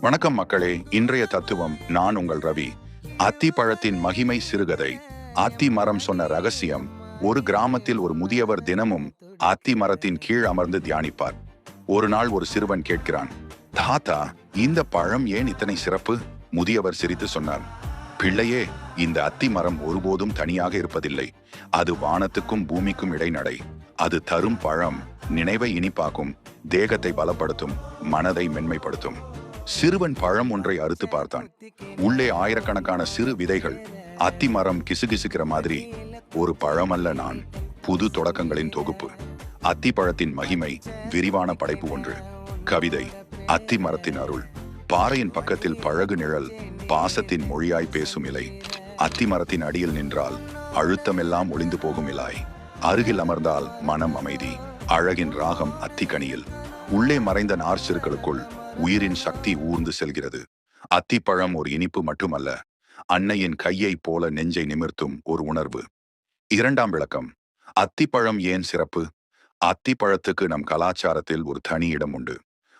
வணக்கம் மக்களே இன்றைய தத்துவம் நான் உங்கள் ரவி. அத்தி பழத்தின் மகிமை சிறுகதை. அத்தி மரம் சொன்ன ரகசியம் ஒரு கிராமத்தில் ஒரு முதியவர் தினமும் அத்தி மரத்தின் கீழ் அமர்ந்து தியானிப்பார். ஒரு நாள் ஒரு சிறுவன் கேட்கிறான் தாத்தா இந்த பழம் ஏன் இத்தனை சிறப்பு? முதியவர் சிரித்து சொன்னார் பிள்ளையே இந்த அத்தி மரம் ஒருபோதும் தனியாக இருப்பதில்லை. அது வானத்துக்கும் பூமிக்கும் இடைநடை. அது தரும் பழம் நினைவை இனிப்பாக்கும் தேகத்தை பலப்படுத்தும் மனதை மென்மைப்படுத்தும். சிறுவன் பழம் ஒன்றை அறுத்து பார்த்தான். உள்ளே ஆயிரக்கணக்கான சிறு விதைகள் அத்தி மரம் கிசுகிசுக்கிற மாதிரி. ஒரு பழம் அல்ல நான் புது தொடக்கங்களின் தொகுப்பு. அத்தி பழத்தின் மகிமை விரிவான படைப்பு ஒன்று. கவிதை அத்தி மரத்தின் அருள். பாறையின் பக்கத்தில் பழகு நிழல் பாசத்தின் மொழியாய் பேசும் இலை. அத்தி மரத்தின் அடியில் நின்றால் அழுத்தமெல்லாம் ஒளிந்து போகும் இலாய். அருகில் அமர்ந்தால் மனம் அமைதி அழகின் ராகம் அத்திக்கனியில் உள்ளே மறைந்த நார் சிறுக்களுக்குள் உயிரின் சக்தி ஊர்ந்து செல்கிறது. அத்திப்பழம் ஒரு இனிப்பு மட்டுமல்ல அன்னையின் கையைப் போல நெஞ்சை நிமிர்த்தும் ஒரு உணர்வு. இரண்டாம் விளக்கம் அத்திப்பழம் ஏன் சிறப்பு? அத்திப்பழத்துக்கு நம் கலாச்சாரத்தில் ஒரு தனி இடம் உண்டு.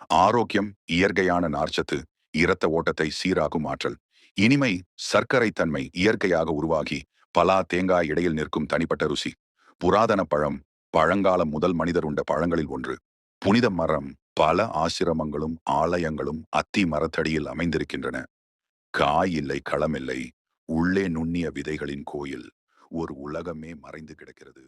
ஆரோக்கியம் இயற்கையான நார்ச்சத்து இரத்த ஓட்டத்தை சீராகும் ஆற்றல். இனிமை சர்க்கரை தன்மை இயற்கையாக உருவாகி பலா தேங்காய் இடையில் நிற்கும் தனிப்பட்ட ருசி. புராதன பழம் பழங்கால முதல் மனிதர் உண்ட பழங்களில் ஒன்று. புனித மரம் பல ஆசிரமங்களும் ஆலயங்களும் அத்தி மரத்தடியில் அமைந்திருக்கின்றன. காய் இல்லை களமில்லை உள்ளே நுண்ணிய விதைகளின் கோயில். ஒரு உலகமே மறைந்து கிடக்கிறது.